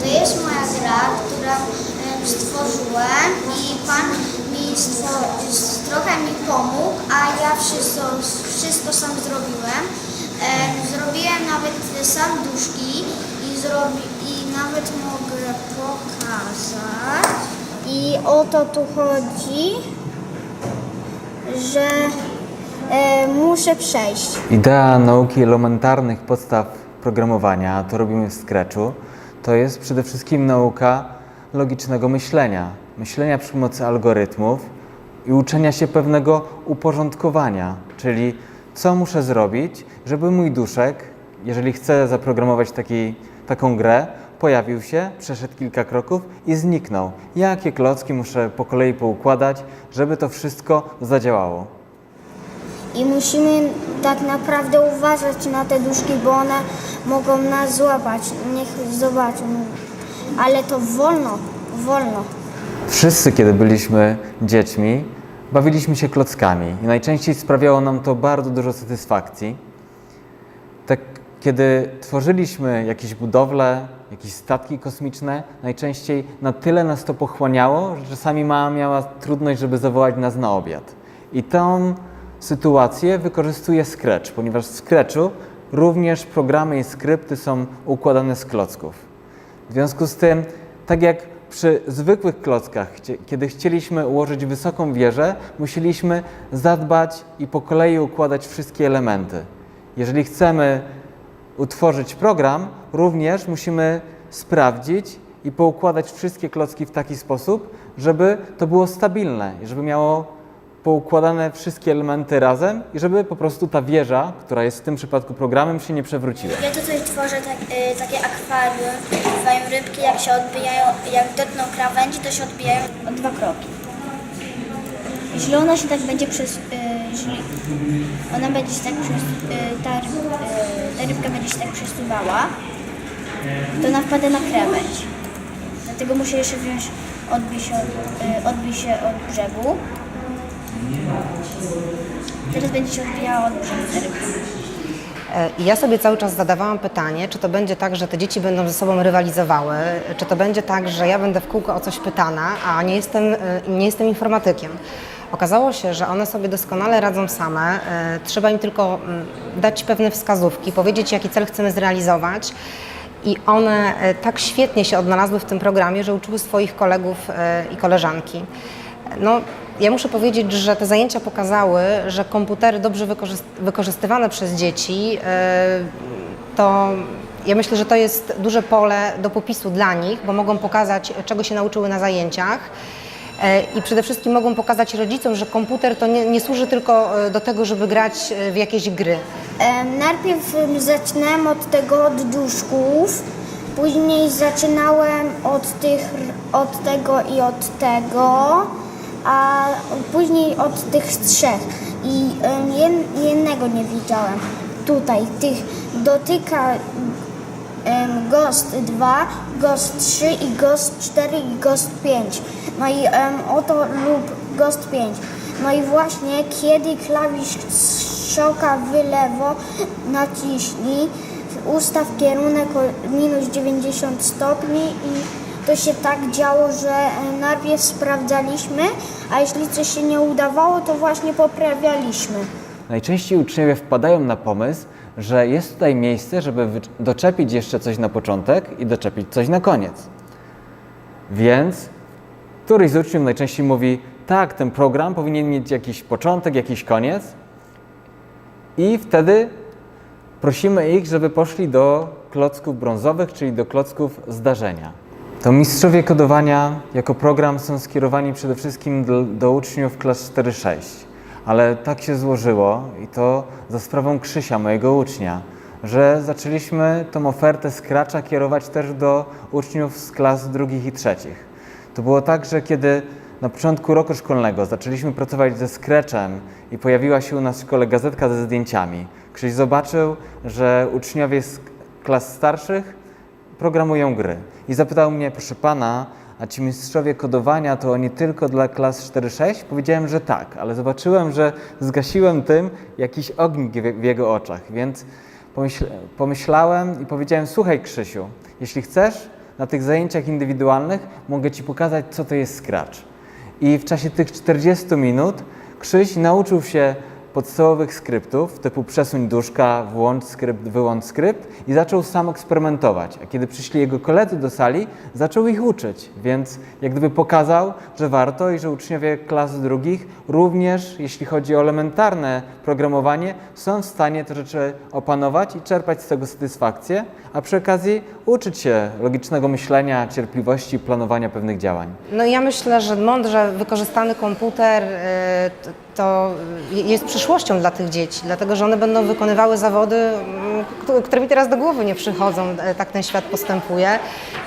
To jest moja gra, którą em, stworzyłem i Pan mi trochę mi pomógł, a ja wszystko, wszystko sam zrobiłem. Em, Zrobiłem nawet sam duszki i, zrobi, i nawet mogę pokazać. I o to tu chodzi, że muszę przejść. Idea nauki elementarnych podstaw programowania, to robimy w Scratchu, to jest przede wszystkim nauka logicznego myślenia. Myślenia przy pomocy algorytmów i uczenia się pewnego uporządkowania, czyli co muszę zrobić, żeby mój duszek, jeżeli chcę zaprogramować taki, taką grę, pojawił się, przeszedł kilka kroków i zniknął. Jakie klocki muszę po kolei poukładać, żeby to wszystko zadziałało. I musimy tak naprawdę uważać na te duszki, bo one mogą nas złapać. Niech zobaczą. Ale to wolno, wolno. Wszyscy, kiedy byliśmy dziećmi, bawiliśmy się klockami i najczęściej sprawiało nam to bardzo dużo satysfakcji. Tak, kiedy tworzyliśmy jakieś budowle, jakieś statki kosmiczne, najczęściej na tyle nas to pochłaniało, że czasami mama miała trudność, żeby zawołać nas na obiad. I tą sytuację wykorzystuje Scratch, ponieważ w Scratchu również programy i skrypty są układane z klocków. W związku z tym, tak jak przy zwykłych klockach, kiedy chcieliśmy ułożyć wysoką wieżę, musieliśmy zadbać i po kolei układać wszystkie elementy. Jeżeli chcemy utworzyć program, również musimy sprawdzić i poukładać wszystkie klocki w taki sposób, żeby to było stabilne i żeby miało poukładane wszystkie elementy razem i żeby po prostu ta wieża, która jest w tym przypadku programem, się nie przewróciła. Ja tutaj tworzę tak, y, takie akwarium, pływają rybki, jak się odbijają, jak dotkną krawędzi, to się odbijają o dwa kroki. Jeśli ona się tak będzie przez, y, ona będzie się tak przez, y, ta, y, ta rybka będzie się tak przesuwała, to ona na krawędź. Dlatego muszę jeszcze wziąć, odbić się, od- y, odbij się od brzegu. Teraz będzie się odbijała od. E, I ja sobie cały czas zadawałam pytanie, czy to będzie tak, że te dzieci będą ze sobą rywalizowały, czy to będzie tak, że ja będę w kółko o coś pytana, a nie jestem, e, nie jestem informatykiem. Okazało się, że one sobie doskonale radzą same. e, Trzeba im tylko mm, dać pewne wskazówki, powiedzieć, jaki cel chcemy zrealizować. I one tak świetnie się odnalazły w tym programie, że uczyły swoich kolegów i koleżanki. No, ja muszę powiedzieć, że te zajęcia pokazały, że komputery dobrze wykorzyst- wykorzystywane przez dzieci, e, to ja myślę, że to jest duże pole do popisu dla nich, bo mogą pokazać, czego się nauczyły na zajęciach. E, I przede wszystkim mogą pokazać rodzicom, że komputer to nie, nie służy tylko e, do tego, żeby grać w jakieś gry. Najpierw em, zaczynałem od tego od duszków, później zaczynałem od, tych, od tego i od tego, a później od tych trzech. I jednego nie widziałem. Tutaj tych dotyka Ghost 2, Ghost 3 i Ghost 4 i Ghost 5. No i em, oto lub Ghost 5. No i właśnie kiedy klawisz szoka w lewo naciśnij, ustaw kierunek o minus 90 stopni i to się tak działo, że em, najpierw sprawdzaliśmy, a jeśli coś się nie udawało, to właśnie poprawialiśmy. Najczęściej uczniowie wpadają na pomysł, że jest tutaj miejsce, żeby doczepić jeszcze coś na początek i doczepić coś na koniec. Więc któryś z uczniów najczęściej mówi: Tak, ten program powinien mieć jakiś początek, jakiś koniec. I wtedy prosimy ich, żeby poszli do klocków brązowych, czyli do klocków zdarzenia. To mistrzowie kodowania jako program są skierowani przede wszystkim do, do uczniów klas 4-6. Ale tak się złożyło i to za sprawą Krzysia, mojego ucznia, że zaczęliśmy tą ofertę Scratcha kierować też do uczniów z klas drugich i trzecich. To było tak, że kiedy na początku roku szkolnego zaczęliśmy pracować ze Scratchem i pojawiła się u nas w szkole gazetka ze zdjęciami, Krzyś zobaczył, że uczniowie z klas starszych programują gry. I zapytał mnie, proszę pana, a ci mistrzowie kodowania to oni tylko dla klas 4-6? Powiedziałem, że tak, ale zobaczyłem, że zgasiłem tym jakiś ognik w jego oczach, więc pomyśl, pomyślałem i powiedziałem, słuchaj Krzysiu, jeśli chcesz, na tych zajęciach indywidualnych mogę Ci pokazać, co to jest Scratch. I w czasie tych 40 minut Krzyś nauczył się podstawowych skryptów typu przesuń duszka, włącz skrypt, wyłącz skrypt i zaczął sam eksperymentować. A kiedy przyszli jego koledzy do sali, zaczął ich uczyć, więc jak gdyby pokazał, że warto i że uczniowie klas drugich również, jeśli chodzi o elementarne programowanie, są w stanie te rzeczy opanować i czerpać z tego satysfakcję, a przy okazji uczyć się logicznego myślenia, cierpliwości, planowania pewnych działań. No ja myślę, że mądrze wykorzystany komputer t- to jest przyszłością dla tych dzieci, dlatego że one będą wykonywały zawody, mm, któ- które mi teraz do głowy nie przychodzą, e, tak ten świat postępuje.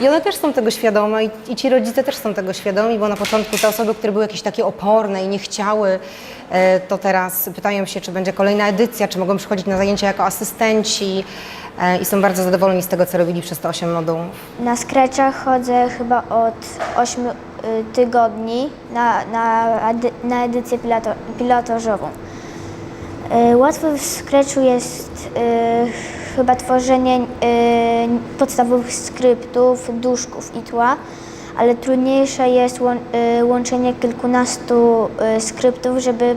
I one też są tego świadome i, ci rodzice też są tego świadomi, bo na początku te osoby, które były jakieś takie oporne i nie chciały, e, to teraz pytają się, czy będzie kolejna edycja, czy mogą przychodzić na zajęcia jako asystenci e, i są bardzo zadowoleni z tego, co robili przez te 8 modułów. Na Scratcha chodzę chyba od 8 y, tygodni na, na, na edycję piloto, pilotażową. Y, Łatwe w Scratchu jest y, chyba tworzenie y, podstawowych skryptów, duszków i tła, ale trudniejsze jest łą, y, łączenie kilkunastu y, skryptów, żeby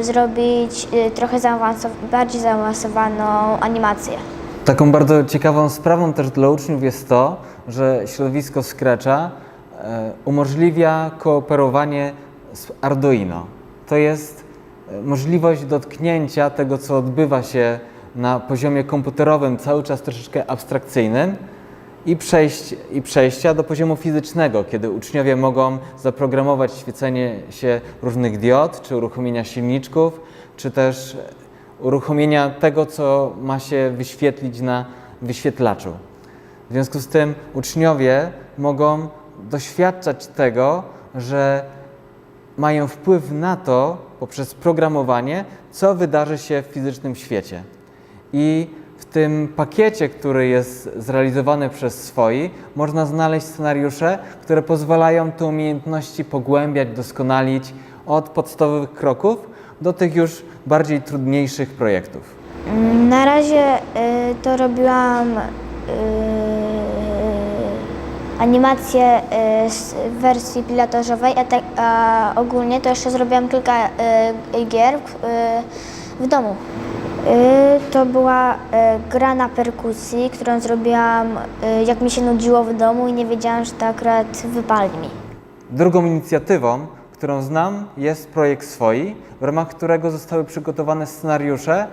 y, zrobić y, trochę zaawansow- bardziej zaawansowaną animację. Taką bardzo ciekawą sprawą też dla uczniów jest to, że środowisko Scratcha e, umożliwia kooperowanie z Arduino. To jest e, możliwość dotknięcia tego, co odbywa się na poziomie komputerowym, cały czas troszeczkę abstrakcyjnym, i, przejść, i przejścia do poziomu fizycznego, kiedy uczniowie mogą zaprogramować świecenie się różnych diod, czy uruchomienia silniczków, czy też uruchomienia tego, co ma się wyświetlić na wyświetlaczu. W związku z tym uczniowie mogą doświadczać tego, że mają wpływ na to poprzez programowanie, co wydarzy się w fizycznym świecie. I w tym pakiecie, który jest zrealizowany przez swoi, można znaleźć scenariusze, które pozwalają te umiejętności pogłębiać, doskonalić od podstawowych kroków do tych już bardziej trudniejszych projektów. Na razie y, to robiłam y, animację y, z wersji pilotażowej, a, tak, a ogólnie to jeszcze zrobiłam kilka y, gier y, w domu. Y, to była y, gra na perkusji, którą zrobiłam y, jak mi się nudziło w domu i nie wiedziałam, że to akurat wypali mi. Drugą inicjatywą, którą znam, jest projekt swoi, w ramach którego zostały przygotowane scenariusze,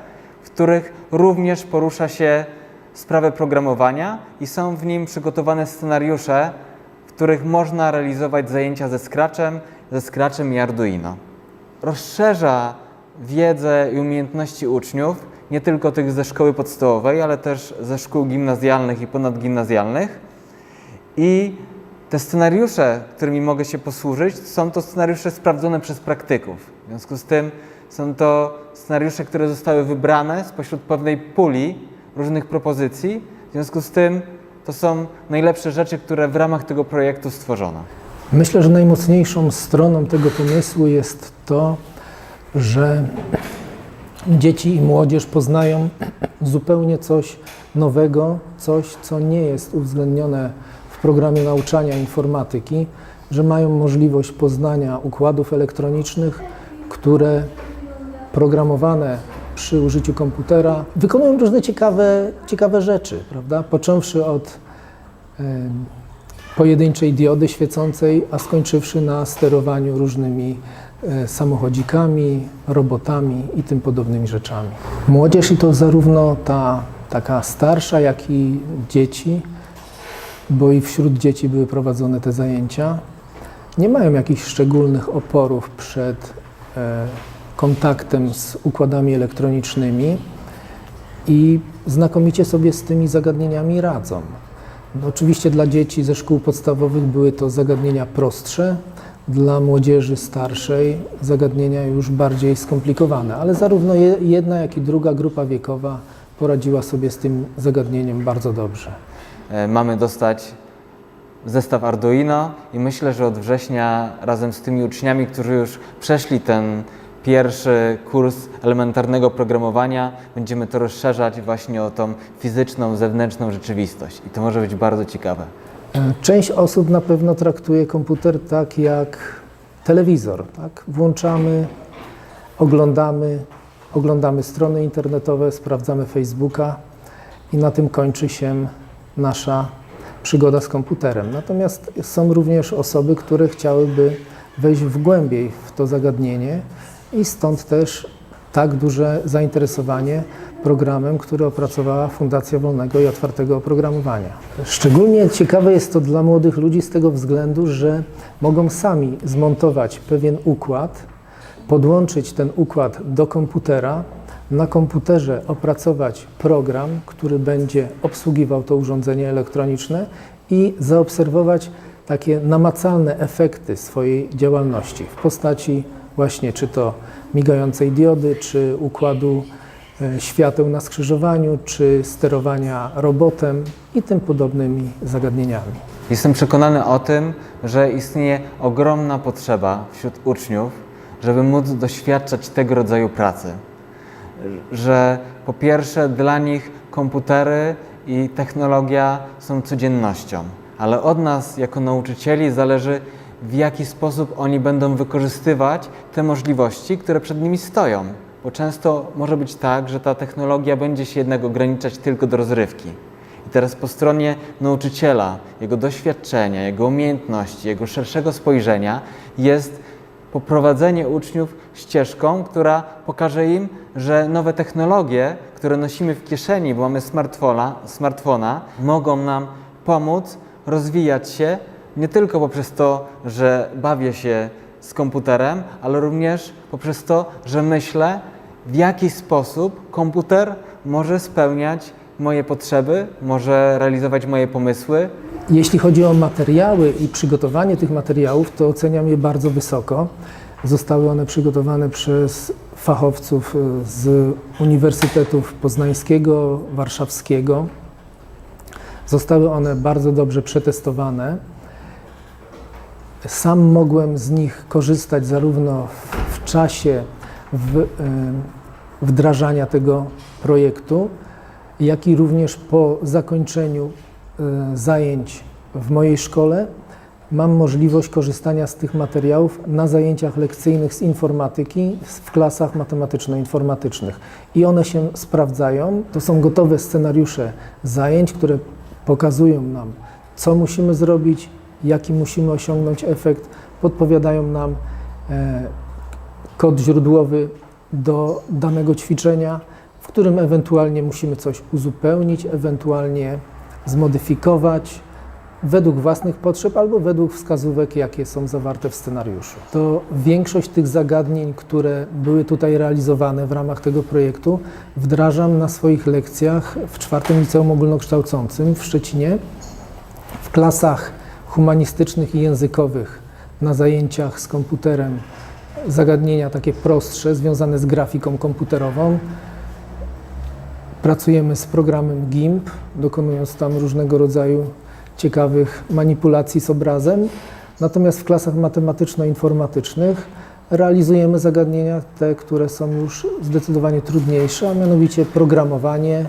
w których również porusza się sprawę programowania i są w nim przygotowane scenariusze, w których można realizować zajęcia ze Scratchem, ze Scratchem i Arduino. Rozszerza wiedzę i umiejętności uczniów, nie tylko tych ze szkoły podstawowej, ale też ze szkół gimnazjalnych i ponadgimnazjalnych. I te scenariusze, którymi mogę się posłużyć, są to scenariusze sprawdzone przez praktyków. W związku z tym są to scenariusze, które zostały wybrane spośród pewnej puli różnych propozycji. W związku z tym to są najlepsze rzeczy, które w ramach tego projektu stworzono. Myślę, że najmocniejszą stroną tego pomysłu jest to, że dzieci i młodzież poznają zupełnie coś nowego, coś, co nie jest uwzględnione w programie nauczania informatyki, że mają możliwość poznania układów elektronicznych, które programowane przy użyciu komputera wykonują różne ciekawe, ciekawe rzeczy, prawda? Począwszy od em, pojedynczej diody świecącej, a skończywszy na sterowaniu różnymi e, samochodzikami, robotami i tym podobnymi rzeczami. Młodzież i to zarówno ta taka starsza, jak i dzieci, bo i wśród dzieci były prowadzone te zajęcia, nie mają jakichś szczególnych oporów przed e, kontaktem z układami elektronicznymi i znakomicie sobie z tymi zagadnieniami radzą. No, oczywiście dla dzieci ze szkół podstawowych były to zagadnienia prostsze, dla młodzieży starszej zagadnienia już bardziej skomplikowane, ale zarówno je- jedna, jak i druga grupa wiekowa poradziła sobie z tym zagadnieniem bardzo dobrze. E, Mamy dostać zestaw Arduino i myślę, że od września razem z tymi uczniami, którzy już przeszli ten pierwszy kurs elementarnego programowania, będziemy to rozszerzać właśnie o tą fizyczną, zewnętrzną rzeczywistość. I to może być bardzo ciekawe. Część osób na pewno traktuje komputer tak jak telewizor. Tak? Włączamy, oglądamy, oglądamy strony internetowe, sprawdzamy Facebooka i na tym kończy się nasza przygoda z komputerem. Natomiast są również osoby, które chciałyby wejść w głębiej w to zagadnienie i stąd też tak duże zainteresowanie programem, który opracowała Fundacja Wolnego i Otwartego Oprogramowania. Szczególnie ciekawe jest to dla młodych ludzi z tego względu, że mogą sami zmontować pewien układ, podłączyć ten układ do komputera, na komputerze opracować program, który będzie obsługiwał to urządzenie elektroniczne i zaobserwować takie namacalne efekty swojej działalności w postaci właśnie czy to migającej diody, czy układu e, świateł na skrzyżowaniu, czy sterowania robotem i tym podobnymi zagadnieniami. Jestem przekonany o tym, że istnieje ogromna potrzeba wśród uczniów, żeby móc doświadczać tego rodzaju pracy. Że po pierwsze dla nich komputery i technologia są codziennością, ale od nas jako nauczycieli zależy w jaki sposób oni będą wykorzystywać te możliwości, które przed nimi stoją. Bo często może być tak, że ta technologia będzie się jednak ograniczać tylko do rozrywki. I teraz po stronie nauczyciela, jego doświadczenia, jego umiejętności, jego szerszego spojrzenia jest poprowadzenie uczniów ścieżką, która pokaże im, że nowe technologie, które nosimy w kieszeni, bo mamy smartfona, smartfona mogą nam pomóc rozwijać się nie tylko poprzez to, że bawię się z komputerem, ale również poprzez to, że myślę, w jaki sposób komputer może spełniać moje potrzeby, może realizować moje pomysły, Jeśli chodzi o materiały i przygotowanie tych materiałów, to oceniam je bardzo wysoko. Zostały one przygotowane przez fachowców y, z Uniwersytetów Poznańskiego, Warszawskiego. Zostały one bardzo dobrze przetestowane. Sam mogłem z nich korzystać zarówno w, czasie wdrażania tego projektu, jak i również po zakończeniu y, zajęć w mojej szkole mam możliwość korzystania z tych materiałów na zajęciach lekcyjnych z informatyki w klasach matematyczno-informatycznych. I one się sprawdzają. To są gotowe scenariusze zajęć, które pokazują nam, co musimy zrobić, jaki musimy osiągnąć efekt, podpowiadają nam e, kod źródłowy do danego ćwiczenia, w którym ewentualnie musimy coś uzupełnić, ewentualnie zmodyfikować według własnych potrzeb albo według wskazówek, jakie są zawarte w scenariuszu. To większość tych zagadnień, które były tutaj realizowane w ramach tego projektu, wdrażam na swoich lekcjach w czwartym liceum ogólnokształcącym w Szczecinie, w klasach humanistycznych i językowych, na zajęciach z komputerem, zagadnienia takie prostsze, związane z grafiką komputerową. Pracujemy z programem GIMP, dokonując tam różnego rodzaju ciekawych manipulacji z obrazem. Natomiast w klasach matematyczno-informatycznych realizujemy zagadnienia te, które są już zdecydowanie trudniejsze, a mianowicie programowanie,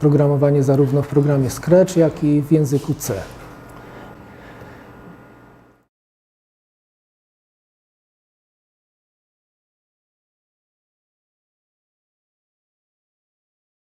programowanie zarówno w programie Scratch, jak i w języku C.